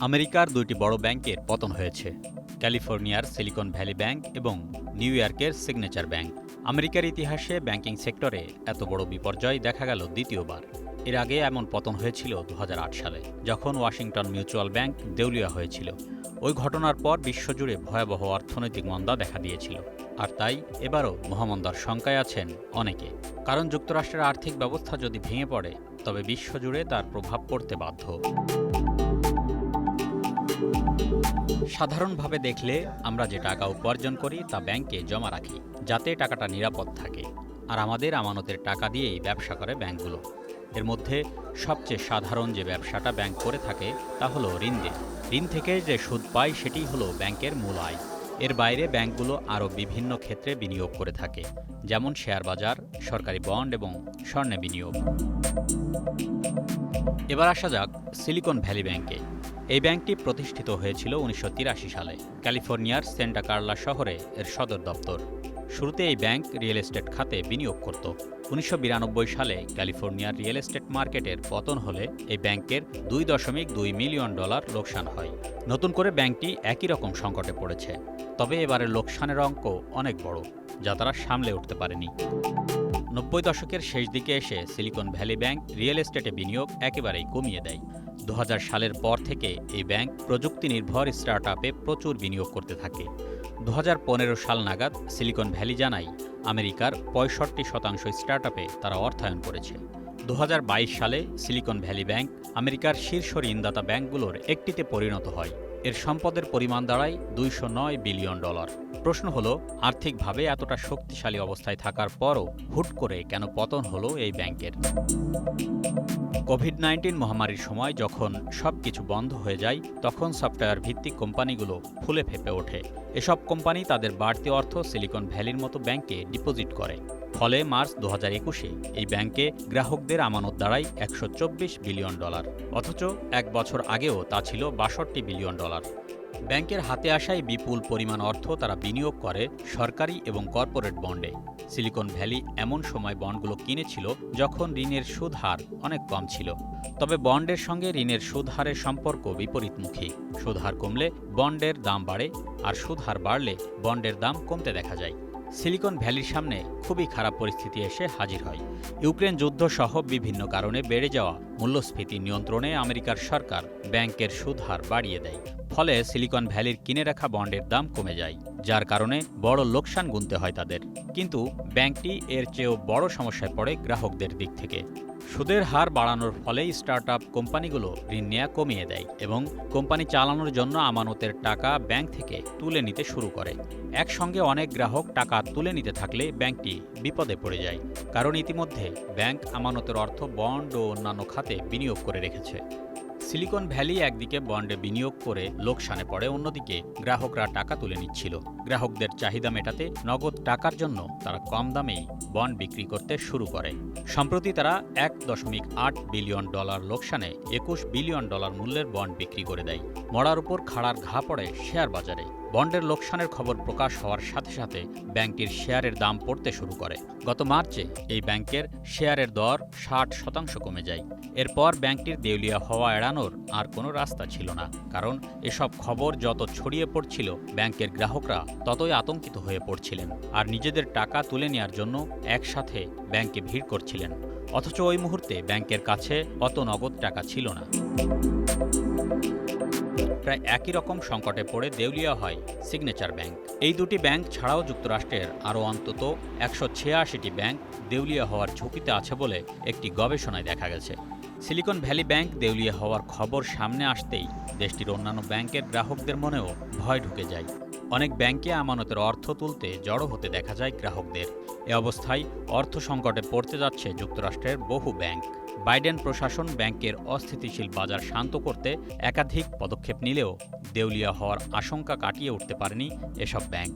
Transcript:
আমেরিকার দুইটি বড় ব্যাংকের পতন হয়েছে। ক্যালিফোর্নিয়ার সিলিকন ভ্যালি ব্যাংক এবং নিউ ইয়র্কের সিগনেচার ব্যাংক। আমেরিকার ইতিহাসে ব্যাংকিং সেক্টরে এত বড় বিপর্যয় দেখা গেল দ্বিতীয়বার। এর আগে এমন পতন হয়েছিল দু হাজার আট সালে, যখন ওয়াশিংটন মিউচুয়াল ব্যাংক দেউলিয়া হয়েছিল। ওই ঘটনার পর বিশ্বজুড়ে ভয়াবহ অর্থনৈতিক মন্দা দেখা দিয়েছিল। আর তাই এবারও মহামন্দার শঙ্কায় আছেন অনেকে। কারণ যুক্তরাষ্ট্রের আর্থিক ব্যবস্থা যদি ভেঙে পড়ে, তবে বিশ্বজুড়ে তার প্রভাব পড়তে বাধ্য। সাধারণভাবে দেখলে আমরা যে টাকা উপার্জন করি তা ব্যাংকে জমা রাখি, যাতে টাকাটা নিরাপদ থাকে। আর আমাদের আমানতের টাকা দিয়েই ব্যবসা করে ব্যাংকগুলো। এর মধ্যে সবচেয়ে সাধারণ যে ব্যবসাটা ব্যাংক করে থাকে, তা হলো ঋণ দেয়। ঋণ থেকে যে সুদ পায় সেটি হলো ব্যাংকের মূল আয়। এর বাইরে ব্যাংকগুলো আরও বিভিন্ন ক্ষেত্রে বিনিয়োগ করে থাকে, যেমন শেয়ার বাজার, সরকারি বন্ড এবং স্বর্ণে বিনিয়োগ। এবার আসা যাক সিলিকন ভ্যালি ব্যাংকে। এই ব্যাংকটি প্রতিষ্ঠিত হয়েছিল উনিশশো তিরাশি সালে, ক্যালিফোর্নিয়ার সেন্টা কার্লা শহরে এর সদর দপ্তর। শুরুতে এই ব্যাংক রিয়েল এস্টেট খাতে বিনিয়োগ করত। উনিশশো বিরানব্বই সালে ক্যালিফোর্নিয়ার রিয়েল এস্টেট মার্কেটের পতন হলে এই ব্যাংকের দুই দশমিক দুই মিলিয়ন ডলার লোকসান হয়। নতুন করে ব্যাংকটি একই রকম সংকটে পড়েছে, তবে এবারের লোকসানের অঙ্ক অনেক বড়, যা তারা সামলে উঠতে পারেনি। নব্বই দশকের শেষ দিকে এসে সিলিকন ভ্যালি ব্যাংক রিয়েল এস্টেটে বিনিয়োগ একেবারেই কমিয়ে দেয়। দু হাজার সালের পর থেকে এই ব্যাংক প্রযুক্তি নির্ভর স্টার্ট আপে প্রচুর বিনিয়োগ করতে থাকে। দু হাজার পনেরো সাল নাগাদ সিলিকন ভ্যালি জানায়, আমেরিকার পঁয়ষট্টি শতাংশ স্টার্ট আপে তারা অর্থায়ন করেছে। দু হাজার বাইশ সালে সিলিকন ভ্যালি ব্যাংক আমেরিকার শীর্ষ ঋণদাতা ব্যাংকগুলোর একটিতে পরিণত হয়। এর সম্পদের পরিমাণ দাঁড়ায় দুইশো নয় বিলিয়ন ডলার। প্রশ্ন হলো, আর্থিকভাবে এতটা শক্তিশালী অবস্থায় থাকার পরও হুট করে কেন পতন হলো এই ব্যাংকের? কোভিড নাইন্টিন মহামারীর সময় যখন সব কিছু বন্ধ হয়ে যায়, তখন সফটওয়্যার ভিত্তিক কোম্পানিগুলো ফুলে ফেপে ওঠে। এসব কোম্পানি তাদের বাড়তি অর্থ সিলিকন ভ্যালির মতো ব্যাংকে ডিপোজিট করে। ফলে মার্চ দু হাজার একুশে এই ব্যাংকে গ্রাহকদের আমানত দাঁড়ায় একশো চব্বিশ বিলিয়ন ডলার, অথচ এক বছর আগেও তা ছিল বাষট্টি বিলিয়ন ডলার। ব্যাংকের হাতে আসায় বিপুল পরিমাণ অর্থ তারা বিনিয়োগ করে সরকারি এবং কর্পোরেট বন্ডে। সিলিকন ভ্যালি এমন সময় বন্ডগুলো কিনেছিল যখন ঋণের সুদ হার অনেক কম ছিল। তবে বন্ডের সঙ্গে ঋণের সুদ হারের সম্পর্ক বিপরীতমুখী। সুদ হার কমলে বন্ডের দাম বাড়ে আর সুদ হার বাড়লে বন্ডের দাম কমতে দেখা যায়। সিলিকন ভ্যালির সামনে খুবই খারাপ পরিস্থিতি এসে হাজির হয়। ইউক্রেন যুদ্ধ সহ বিভিন্ন কারণে বেড়ে যাওয়া মূল্যস্ফীতি নিয়ন্ত্রণে আমেরিকার সরকার ব্যাংকের সুদ হার বাড়িয়ে দেয়। ফলে সিলিকন ভ্যালির কিনে রাখা বন্ডের দাম কমে যায়, যার কারণে বড় লোকসান গুনতে হয় তাদের। কিন্তু ব্যাংকটি এর চেয়েও বড় সমস্যায় পড়ে গ্রাহকদের দিক থেকে। সুদের হার বাড়ানোর ফলে স্টার্ট আপ কোম্পানিগুলো ঋণ নেওয়া কমিয়ে দেয় এবং কোম্পানি চালানোর জন্য আমানতের টাকা ব্যাংক থেকে তুলে নিতে শুরু করে। একসঙ্গে অনেক গ্রাহক টাকা তুলে নিতে থাকলে ব্যাংকটি বিপদে পড়ে যায়, কারণ ইতিমধ্যে ব্যাংক আমানতের অর্থ বন্ড ও অন্যান্য খাতে বিনিয়োগ করে রেখেছে। সিলিকন ভ্যালি একদিকে বন্ডে বিনিয়োগ করে লোকসানে পড়ে, অন্যদিকে গ্রাহকরা টাকা তুলে নিচ্ছিল। গ্রাহকদের চাহিদা মেটাতে নগদ টাকার জন্য তারা কম দামেই বন্ড বিক্রি করতে শুরু করে। সম্প্রতি তারা এক দশমিক আট বিলিয়ন ডলার লোকসানে একুশ বিলিয়ন ডলার মূল্যের বন্ড বিক্রি করে দেয়। মরার উপর খাড়ার ঘা পড়ে শেয়ার বাজারে। বন্ডের লোকসানের খবর প্রকাশ হওয়ার সাথে সাথে ব্যাংকটির শেয়ারের দাম পড়তে শুরু করে। গত মার্চে এই ব্যাংকের শেয়ারের দর ষাট শতাংশ কমে যায়। এরপর ব্যাংকটির দেউলিয়া হওয়া এড়ানোর আর কোনো রাস্তা ছিল না, কারণ এসব খবর যত ছড়িয়ে পড়ছিল ব্যাংকের গ্রাহকরা ততই আতঙ্কিত হয়ে পড়ছিলেন আর নিজেদের টাকা তুলে নেওয়ার জন্য একসাথে ব্যাংকে ভিড় করছিলেন। অথচ ওই মুহূর্তে ব্যাংকের কাছে অত নগদ টাকা ছিল না। প্রায় একই রকম সংকটে পড়ে দেউলিয়া হয় সিগনেচার ব্যাংক এই দুটি ব্যাংক ছাড়াও যুক্তরাষ্ট্রের আরও অন্তত একশো ছিয়াশিটি ব্যাংক দেউলিয়া হওয়ার ঝুঁকিতে আছে বলে একটি গবেষণায় দেখা গেছে। সিলিকন ভ্যালি ব্যাংক দেউলিয়া হওয়ার খবর সামনে আসতেই দেশটির অন্যান্য ব্যাংকের গ্রাহকদের মনেও ভয় ঢুকে যায়। অনেক ব্যাংকে আমানতের অর্থ তুলতে জড়ো হতে দেখা যায় গ্রাহকদের। এ অবস্থায় অর্থ সংকটে পড়তে যাচ্ছে যুক্তরাষ্ট্রের বহু ব্যাংক। বাইডেন প্রশাসন ব্যাংকের অস্থিতিশীল বাজার শান্ত করতে একাধিক পদক্ষেপ নিলেও দেউলিয়া হওয়ার আশঙ্কা কাটিয়ে উঠতে পারেনি এসব ব্যাংক।